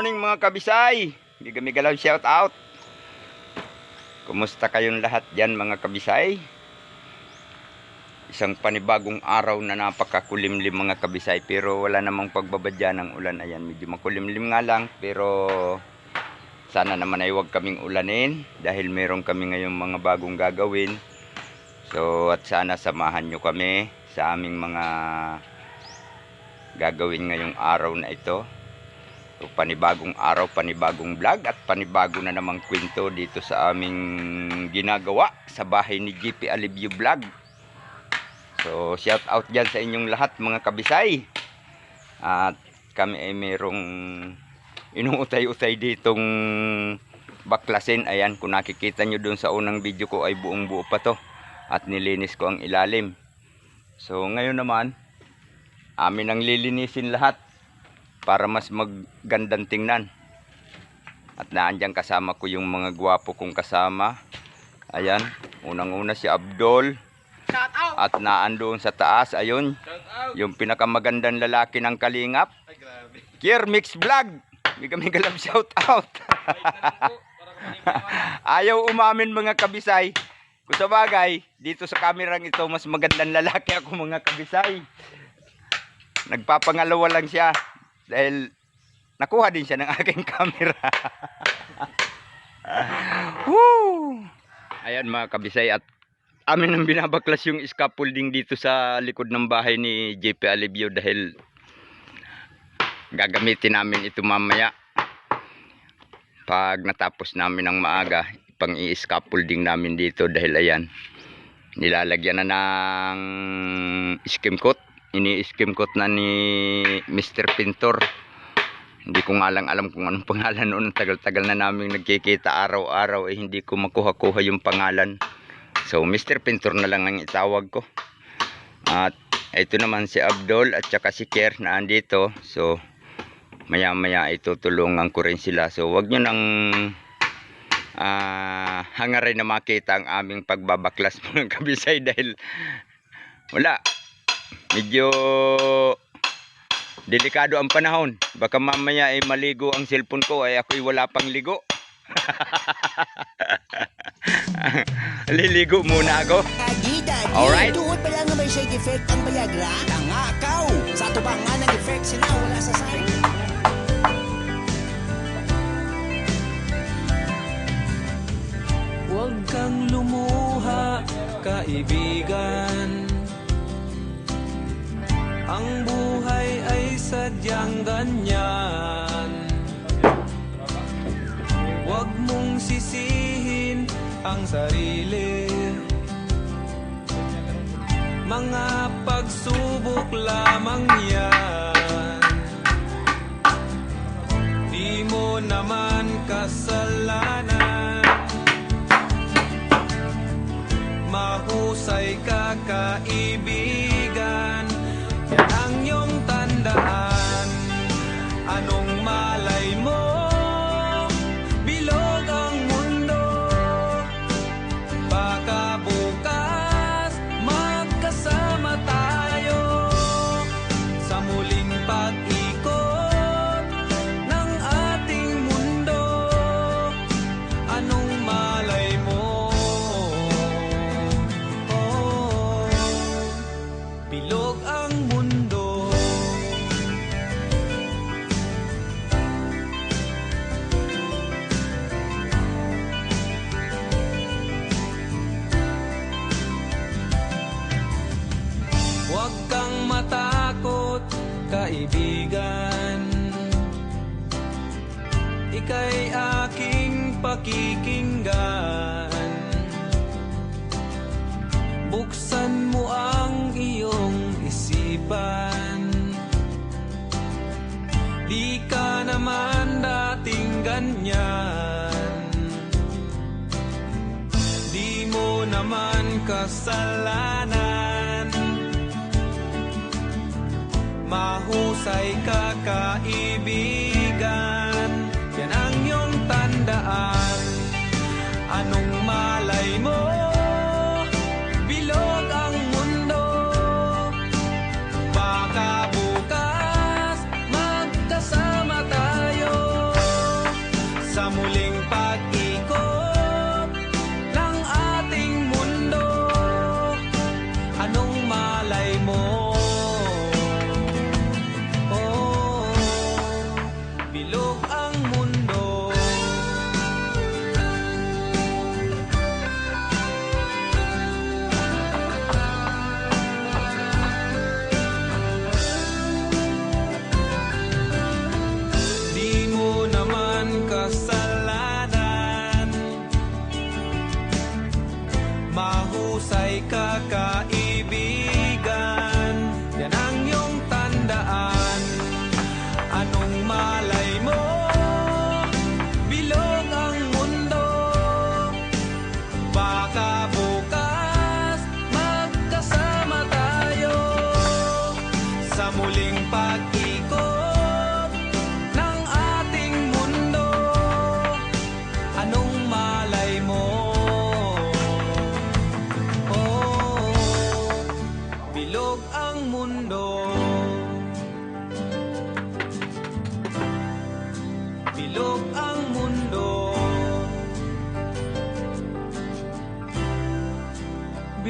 morning mga kabisay. Miga-miga shout out. Kumusta kayong lahat dyan mga kabisay? Isang panibagong araw na napakakulimlim mga kabisay pero wala namang pagbabadya ng ulan. Ayan, medyo makulimlim nga lang pero sana naman ay huwag kaming ulanin dahil meron kami ngayong mga bagong gagawin. So at sana samahan nyo kami sa aming mga gagawin ngayong araw na ito. So, panibagong araw, panibagong vlog at panibago na namang kwento dito sa aming ginagawa sa bahay ni GP Alivio Vlog. So, shout out dyan sa inyong lahat mga kabisay. At kami ay merong inuutay-utay ditong baklasin. Ayan, kung nakikita nyo dun sa unang video ko ay buong buo pa to. At nilinis ko ang ilalim. So, ngayon naman, amin ang lilinisin lahat para mas maggandang tingnan. At naandyan kasama ko yung mga gwapo kong kasama. Ayan, unang-una si Abdul. Shout out! At naandoon sa taas, ayun, yung pinakamagandang lalaki ng Kalingap. Kier Mix Vlog. Mega mega love shout out. Ayaw umamin mga kabisay. Kung sa bagay, dito sa kamerang ito, mas magandang lalaki ako mga kabisay. Nagpapangalawa lang siya. Dahil nakuha din siya ng aking camera. Woo! Ayan mga kabisay at amin ang binabaklas yung scaffolding dito sa likod ng bahay ni JP Alivio dahil gagamitin namin ito mamaya pag natapos namin ng maaga pang i-scaffolding namin dito dahil ayan nilalagyan na ng skim coat ini-skim coat na ni Mr. Pintor. Hindi ko nga lang alam kung anong pangalan noon. Tagal-tagal na namin nagkikita araw-araw eh hindi ko makuha-kuha yung pangalan. So Mr. Pintor na lang ang itawag ko. At ito naman si Abdul at saka si Kier na andito. So maya maya itutulungan ko rin sila. So wag nyo nang ah hangarin na makita ang aming pagbabaklas mga kabisay dahil wala medyo delikado ang panahon baka mamaya ay maligo ang cellphone ko ay ako'y wala pang ligo liligo muna ako Alright. Tuod pa lang may side effect ang Viagra. Tangakaw! Sa tubangan ng effect sila wala sa side. Huwag kang lumuha, kaibigan Ang buhay ay sadyang ganyan. Huwag mong sisihin ang sarili. Mga pagsubok lamang yan. Di mo naman kasalanan. Mahusay ka kaibigan Huwag kang matakot, kaibigan. Ika'y aking pakikinggan. Buksan mo ang iyong isipan. Di ka naman dating ganyan. Di mo naman kasalanan Mahusay ka kaibigan below.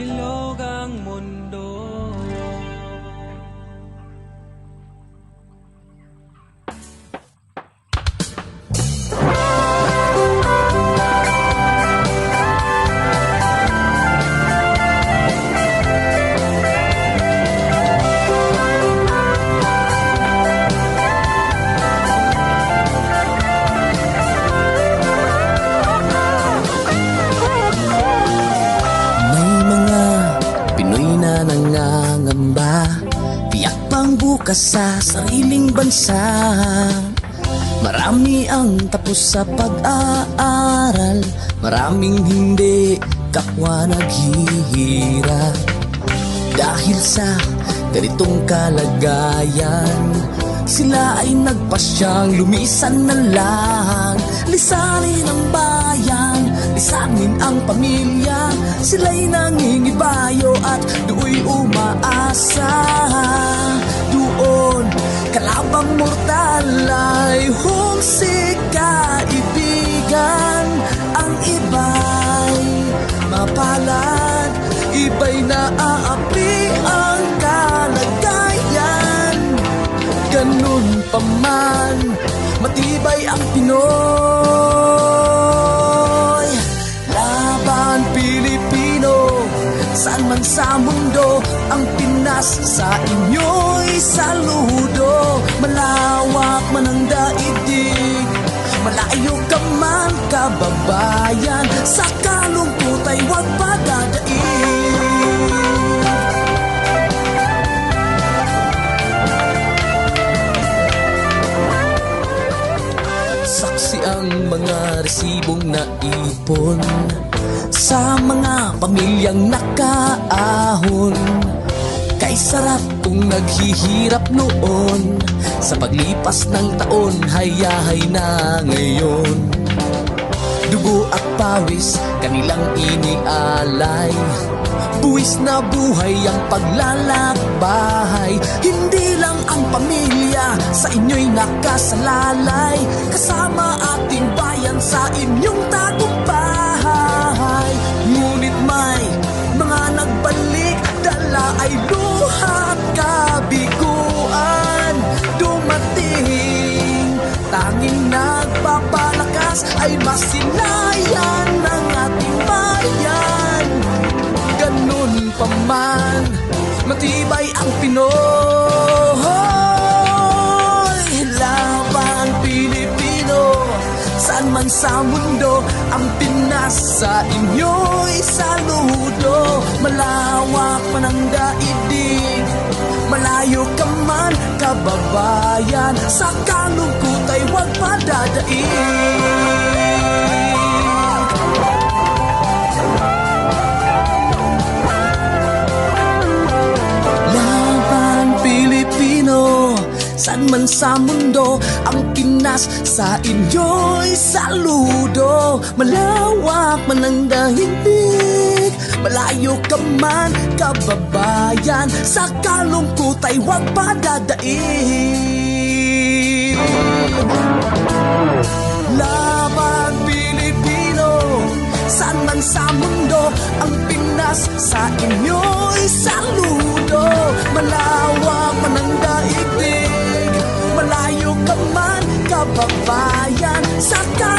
Bilog ang mundo bukas sa sariling bansa. Marami ang tapos sa pag-aaral. Maraming hindi kapwa naghihirap Dahil sa ganitong kalagayan Sila ay nagpasyang lumisan na lang. Lisanin ang bayan, lisanin ang pamilya. Sila'y nangingibayo at do'y umaasa kalabang mortal ay humsik kaibigan Ang iba'y mapalad, iba'y naaapi ang kalagayan. Ganun pa man, matibay ang Pinoy. Laban Pilipino, saan man sa mundo Ang Pinas sa inyo'y saludo kababayan Sa kalungkot ay huwag padadaig Saksi ang mga resibong naipon Sa mga pamilyang nakaahon. Kay sarap kung naghihirap noon Sa paglipas ng taon hayahay na ngayon Dugo at pawis kanilang inialay. Buwis na buhay ang paglalakbay. Hindi lang ang pamilya sa inyo'y nakasalalay. Kasama ating bayan sa inyong tagumpay. Ngunit may mga nagbalik Dala ay luha at kabiguan. Dumating Tanging nagpapalakas ay masinayan ng ating bayan. Ganun pa man, matibay ang Pinoy. Laban Pilipino, saan man sa mundo Ang Pinas sa inyo'y saludo. Malawak man ang daigdig Malayo ka man, kababayan Sa kalungkot ay huwag padadaig Laban Pilipino San man sa mundo Ang Pinas sa inyo'y saludo. Malawak man ang dahilig Malayo ka man kababayan. Sa kalungkot ay huwag padadaig Laban Pilipino man sa mundo Ang Pinas sa inyo'y saludo. Malawak man ang daigdig Malayo ka man kababayan. Sa kalungkot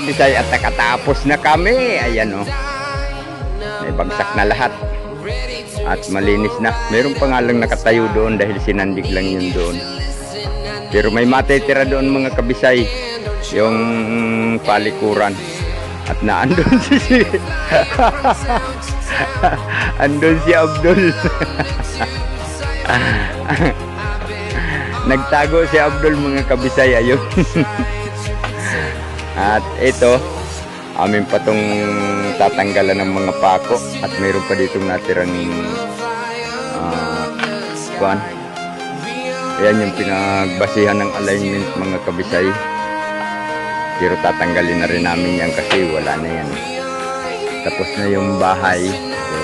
kabisay at nakatapos na kami. Ayan oh. May bagsak na lahat. At malinis na. Meron pa nga lang nakatayo doon dahil sinandig lang yun doon. Pero may matitira doon mga kabisay. Yung palikuran. At naandun si si Andun si Abdul. Nagtago si Abdul mga kabisay ayun. At ito, amin pa tong tatanggalan ng mga pako at mayroon pa ditong natirang uh, kuan. Ayan yung pinagbasihan ng alignment mga kabisay. Pero tatanggalin na rin namin yan kasi wala na yan. Tapos na yung bahay. So,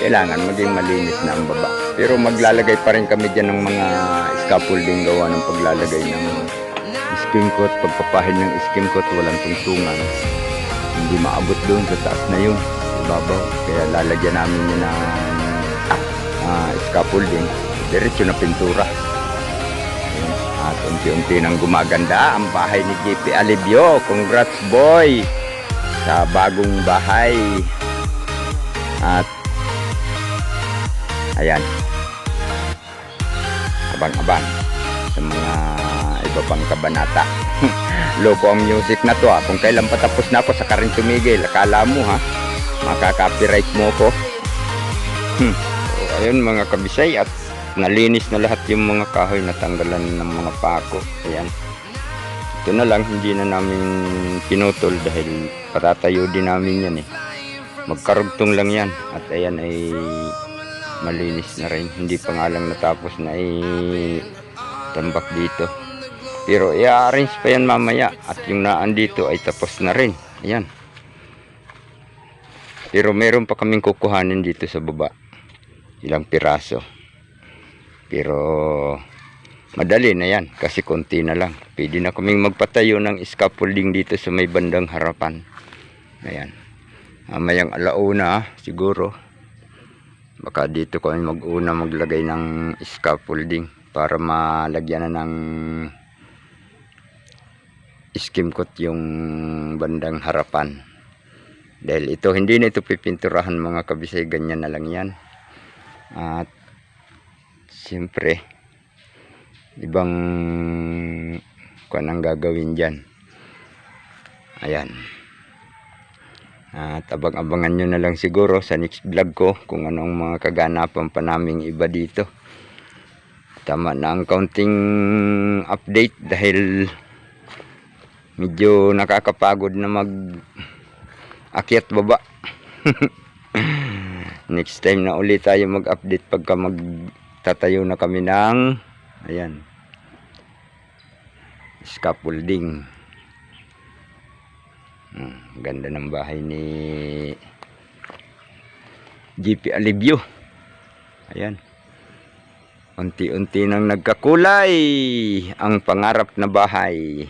kailangan maging malinis na ang baba. Pero maglalagay pa rin kami dyan ng mga scaffolding gawa ng paglalagay ng skim coat, pagpapahid ng skim coat, walang tungtungan. Hindi maabot doon sa taas na yun, ibabaw. Kaya lalagyan namin yun ng ah, scaffolding. Diretso na pintura. At unti-unti nang gumaganda ang bahay ni JP Alibio. Congrats boy! Sa bagong bahay. At ayan. Abang-abang sa mga iba pang kabanata. Loko ang music na to ha. Kung kailan patapos na ako sa rin tumigil. Akala mo ha. Makaka-copyright mo ko. Hmm. Ayun mga kabisay at nalinis na lahat yung mga kahoy na tanggalan ng mga pako. Ayan. Ito na lang, hindi na namin pinutol dahil patatayo din namin yan eh. Magkarugtong lang yan. At ayan ay malinis na rin. Hindi pa nga lang natapos na ay tambak dito. Pero i-arrange pa yan mamaya at yung naan dito ay tapos na rin. Ayan. Pero meron pa kaming kukuhanin dito sa baba. Ilang piraso. Pero madali na yan kasi konti na lang. Pwede na kaming magpatayo ng scaffolding dito sa may bandang harapan. Ayan. Mamayang alauna siguro. Baka dito kami mag-una maglagay ng scaffolding para malagyan na ng skim coat yung bandang harapan. Dahil ito, hindi na ito pipinturahan mga kabisay, ganyan na lang yan. At siyempre, ibang kung ang gagawin dyan. Ayan. At abang-abangan nyo na lang siguro sa next vlog ko kung anong mga kaganapan pa naming iba dito. Tama na ang counting update dahil medyo nakakapagod na mag akyat baba. next time na ulit tayo mag-update pagka magtatayo na kami ng ayan scaffolding. Hmm, ganda ng bahay ni GP Alibio. Ayan. Unti-unti nang nagkakulay ang pangarap na bahay.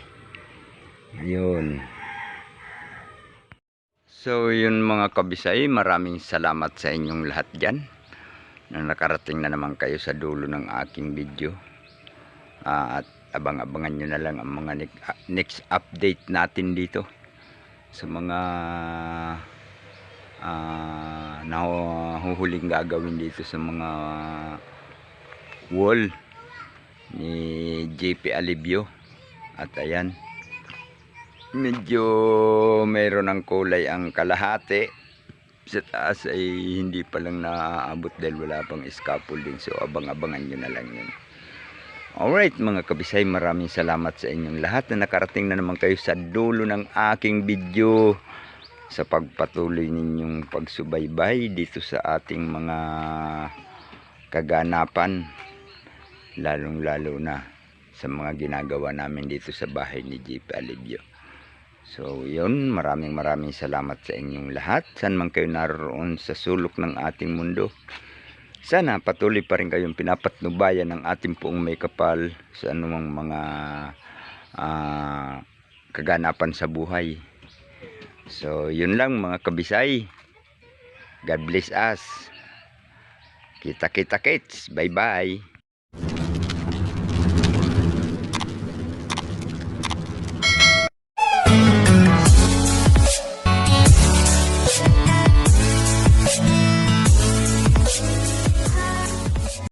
Ayun. So yun mga kabisay, maraming salamat sa inyong lahat dyan. Na nakarating na naman kayo sa dulo ng aking video. Ah, at abang-abangan nyo na lang ang mga ne- next update natin dito sa mga ah, nahuhuling gagawin dito sa mga wall ni JP Alibio at ayan medyo mayroon ng kulay ang kalahati. Sa taas ay hindi pa lang naaabot dahil wala pang scaffolding. So abang-abangan nyo na lang yun. Alright mga kabisay, maraming salamat sa inyong lahat na nakarating na naman kayo sa dulo ng aking video sa pagpatuloy ninyong pagsubaybay dito sa ating mga kaganapan lalong lalo na sa mga ginagawa namin dito sa bahay ni JP Alibio. So yun, maraming maraming salamat sa inyong lahat. San man kayo naroon sa sulok ng ating mundo. Sana patuloy pa rin kayong pinapatnubayan ng ating poong may kapal sa anumang mga ah, kaganapan sa buhay. So, yun lang mga kabisay. God bless us. Kita-kita kits. Bye-bye.